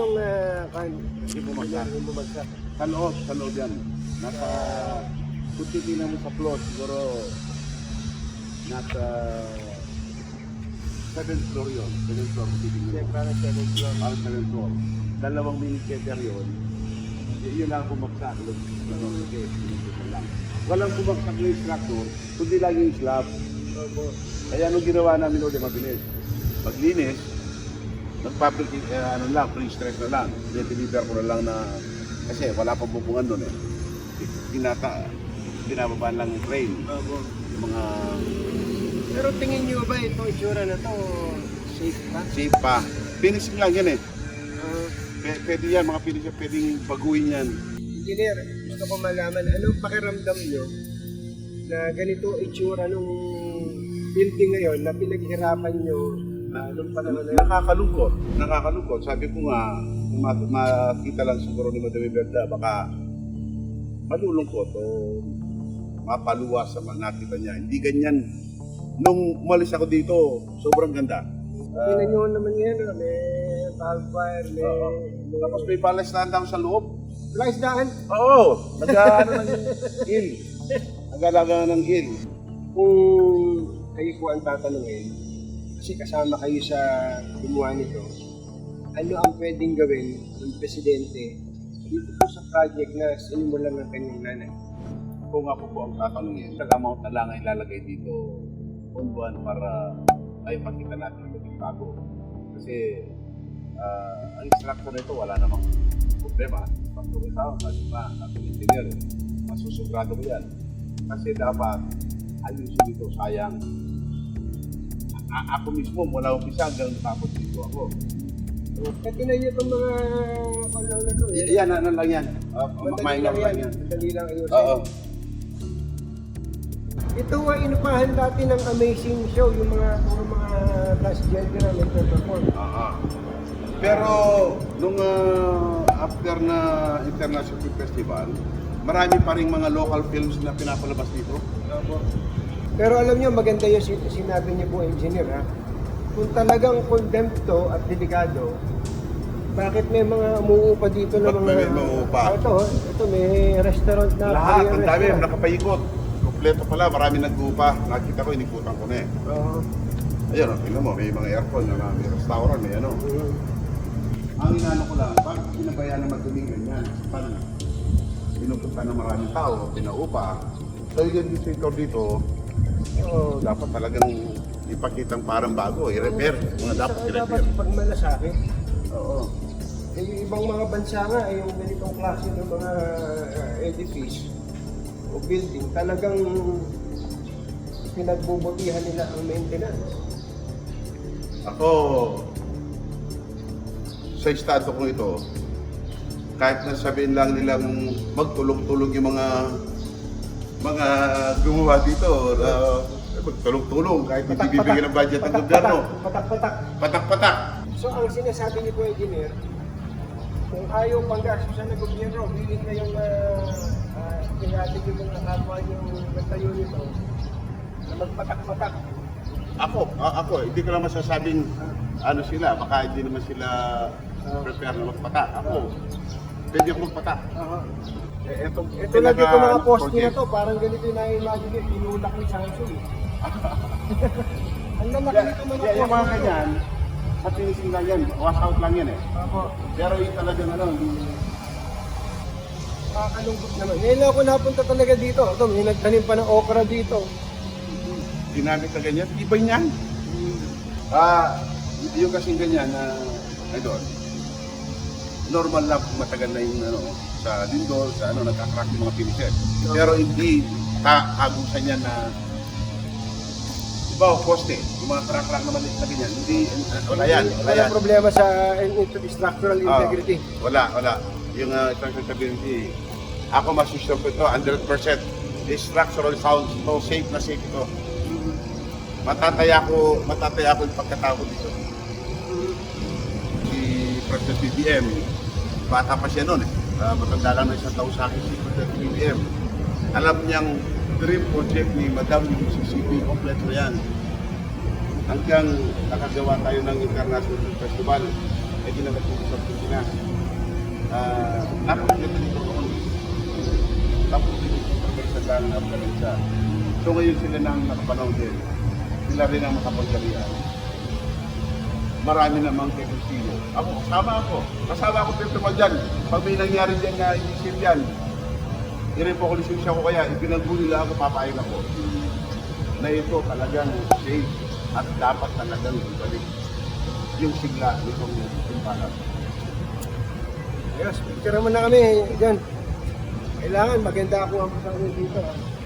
bumagsakan. Hindi bumagsak. Hindi bumagsak. Sa loob, sa loob yan. Nasa, kung titignan mo sa floor, siguro, nasa 7th floor yun. 7th floor, kung titignan mo. para sa floor. Ang 7th floor. Dalawang mini-checker yun. Y- yun lang bumagsak. Okay, yun lang. Walang bumagsak na instructor, kundi lang yung slab. Kaya anong ginawa namin ulit mabilis? Paglinis, nag-public, eh, ano lang, pre-stress na lang. Deliver ko na lang na, kasi wala pang bubungan doon eh. Tinata, binababa lang yung train. Opo. Yung mga Pero tingin niyo ba itong itsura na to safe ba? safe pa. Finishing lang yan eh. Ah, P- pwede yan, mga finishing, pwedeng baguhin yan. engineer, gusto ko malaman, anong pakiramdam niyo na ganito itsura nung building ngayon na pinaghirapan niyo ah, nung panahon na yun? Nakakalungkot. Nakakalungkot. Sabi ko nga, kung ma- makita lang siguro ni Madame Berda, baka malulungkot o mapaluwa sa mga nakita niya. Hindi ganyan. Nung umalis ako dito, sobrang ganda. Tingnan niyo naman yan, ah, may wildfire, may... Oo. may- Tapos may palastand ako sa loob. Wala isdaan. Oo, nag-ano ng hill. Nag-alaga ng hill. Kung kayo po ang tatanungin, kasi kasama kayo sa gumawa nito, ano ang pwedeng gawin ng presidente dito po sa project na sinimulan ng kanyang nanay? Kung ako po ang tatanungin, nag amount na lang ang ilalagay dito kung buwan para ay pakita natin yung bago. Kasi ah, ang instructor nito wala namang problema. Pagtuloy tao, sabi pa, sabi ng engineer, masusugrado ko yan. Kasi dapat ayusin dito, sayang. A- ako mismo, mula umpisa hanggang tapos dito ako. Ito na yun itong mga na to. Y- yan, ano lang yan. Uh, Madali lang yan. Madali lang ayusin. Oo. Ito nga inupahan dati ng amazing show, yung mga puro mga last gen na nagpe-perform. Aha. Pero nung ah, after na International Film Festival, marami pa rin mga local films na pinapalabas dito. Pero alam niyo, maganda yung sin- sinabi niyo po, engineer, ha? Kung talagang condemned to at delikado, bakit may mga umuupa dito na Ba't mga... may umuupa? Ah, ito, ito, may restaurant na... Lahat, ang dami, nakapaikot. Kompleto pala, marami nag-uupa. Nakita ko, inikutan ko na eh. Oo. Ayun, oh, tingnan mo, may mga aircon, na may restaurant, may ano. Mm. Ang inano ko lang, bakit pinabayaan na maduming ganyan? Pag pinupunta ng maraming tao, pinaupa, so yung visitor dito, oh, dapat talagang ipakitang parang bago, i-repair. Mga dapat Saka i-repair. dapat pag malasakit, Oo. eh, yung ibang mga bansa nga, eh, yung ganitong klase ng mga uh, edifice o building, talagang pinagbubutihan nila ang maintenance. Ako, sa estado ko ito, kahit na sabihin lang nilang magtulong-tulong yung mga mga gumawa dito, na magtulong-tulong kahit hindi bibigyan ng budget ng gobyerno. Patak-patak. Patak-patak. So ang sinasabi niyo po, engineer, kung ayaw pang gastusan ng gobyerno, willing na yung uh, uh, pinatig yung mga kapwa yung nagtayo nito na magpatak-patak. Ako, a- ako, hindi ko lang masasabing ano sila, baka hindi naman sila prepare na magpatak. Ako, pwede ako magpatak. Eh, eto, Ito na dito mga poste na to, parang ganito yung na-imagine nyo, tinulak ni Samsung. eh. Ang lalaki nito mga Yeah, yung mga ganyan, sa finishing lang yan, wash out lang yan eh. Opo. Pero yung talagang ano, yung Nakakalungkot naman. Ngayon lang ako napunta talaga dito. Ito, may nagtanim pa ng okra dito. ginamit na ganyan, iba niyan. Ah, y- yung kasing ganyan na, idol, normal lang kung matagal na yung ano, sa lindol, sa ano, nagka-crack yung mga finishes. Pero hindi ka kagusan yan na, iba, poste, yung mga crack-crack naman na ganyan, hindi, wala yan, wala yan. Problema sa structural Ah, integrity. wala, wala. Yung uh, structural stability, ako masusure ko ito, 100% is structural sound, so safe na safe ito. Matataya ko, matataya ko yung pagkatao dito. Si President BBM, bata pa siya noon eh. Uh, matanda lang na isang taon sa akin si President BBM. Alam niyang dream project ni Madam yung CCP, kompleto yan. Hanggang nakagawa tayo ng International Film Festival, ay ginagawa sa Pilipinas. Ah, napakaganda nito noon. Tapos pagkagsagaan ng Afghanistan. So ngayon sila nang nakapanahon din. Sila rin ang makapaggalian. Marami namang kekonsino. Ako, kasama ako. Kasama ako principal dyan. Pag may nangyari dyan na isip yan, i-repokulisyon siya ko kaya, ipinagbo nila ako, papayag ako. Na ito talagang safe at dapat talagang ibalik yung sigla nitong timpalan. Ayos, picture naman na kami dyan. Kailangan maganda ako ang kasama dito. ah.